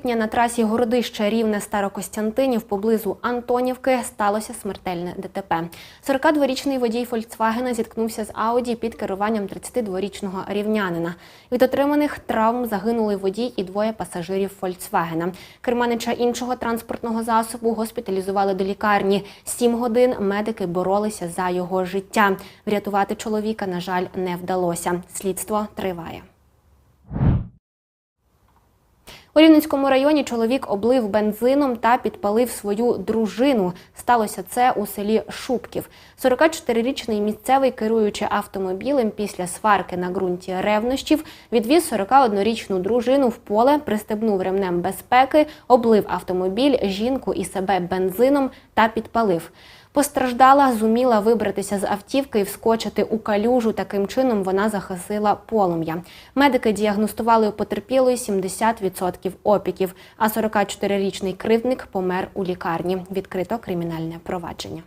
квітня на трасі Городище Рівне Старокостянтинів поблизу Антонівки сталося смертельне ДТП. 42-річний водій Фольксвагена зіткнувся з Ауді під керуванням 32-річного рівнянина. Від отриманих травм загинули водій і двоє пасажирів Фольксвагена. Керманича іншого транспортного засобу госпіталізували до лікарні. Сім годин медики боролися за його життя. Врятувати чоловіка, на жаль, не вдалося. Слідство триває. У Рівненському районі чоловік облив бензином та підпалив свою дружину. Сталося це у селі Шубків. 44-річний місцевий, керуючи автомобілем після сварки на ґрунті ревнощів, відвіз 41-річну дружину в поле, пристебнув ремнем безпеки, облив автомобіль, жінку і себе бензином та підпалив. Постраждала, зуміла вибратися з автівки і вскочити у калюжу. Таким чином вона захисила полум'я. Медики діагностували у потерпілої 70% опіків, а 44-річний кривдник помер у лікарні. Відкрито кримінальне провадження.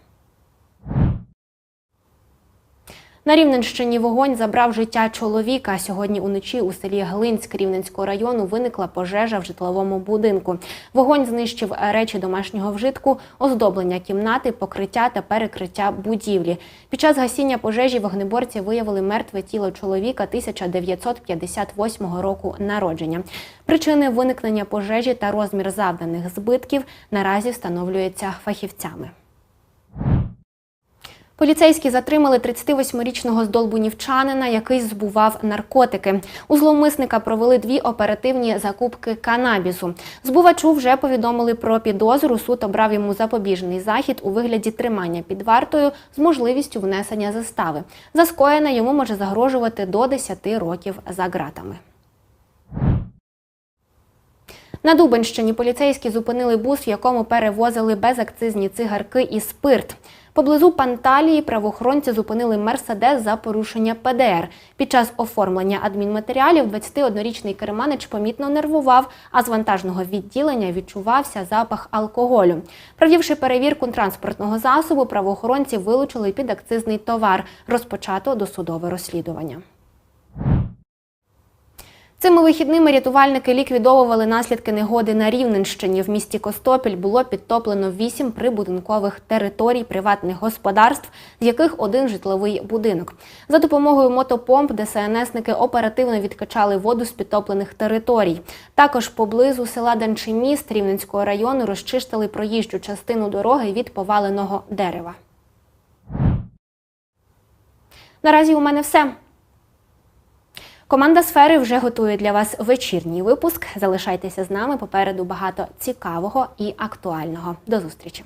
На Рівненщині вогонь забрав життя чоловіка. Сьогодні уночі у селі Глинськ Рівненського району виникла пожежа в житловому будинку. Вогонь знищив речі домашнього вжитку, оздоблення кімнати, покриття та перекриття будівлі. Під час гасіння пожежі вогнеборці виявили мертве тіло чоловіка 1958 року народження. Причини виникнення пожежі та розмір завданих збитків наразі встановлюються фахівцями. Поліцейські затримали 38-річного здолбунівчанина, який збував наркотики. У зловмисника провели дві оперативні закупки канабісу. Збувачу вже повідомили про підозру. Суд обрав йому запобіжний захід у вигляді тримання під вартою з можливістю внесення застави. За скоєне йому може загрожувати до 10 років за ґратами. На Дубенщині поліцейські зупинили бус, в якому перевозили безакцизні цигарки і спирт. Поблизу Панталії правоохоронці зупинили Мерседес за порушення ПДР. Під час оформлення адмінматеріалів 21-річний керманич помітно нервував, а з вантажного відділення відчувався запах алкоголю. Провівши перевірку транспортного засобу, правоохоронці вилучили підакцизний товар. Розпочато досудове розслідування. Цими вихідними рятувальники ліквідовували наслідки негоди на Рівненщині. В місті Костопіль було підтоплено вісім прибудинкових територій приватних господарств, з яких один житловий будинок. За допомогою мотопомп ДСНСники оперативно відкачали воду з підтоплених територій. Також поблизу села Данчиміст Рівненського району розчистили проїжджу частину дороги від поваленого дерева. Наразі у мене все. Команда сфери вже готує для вас вечірній випуск. Залишайтеся з нами. Попереду багато цікавого і актуального. До зустрічі!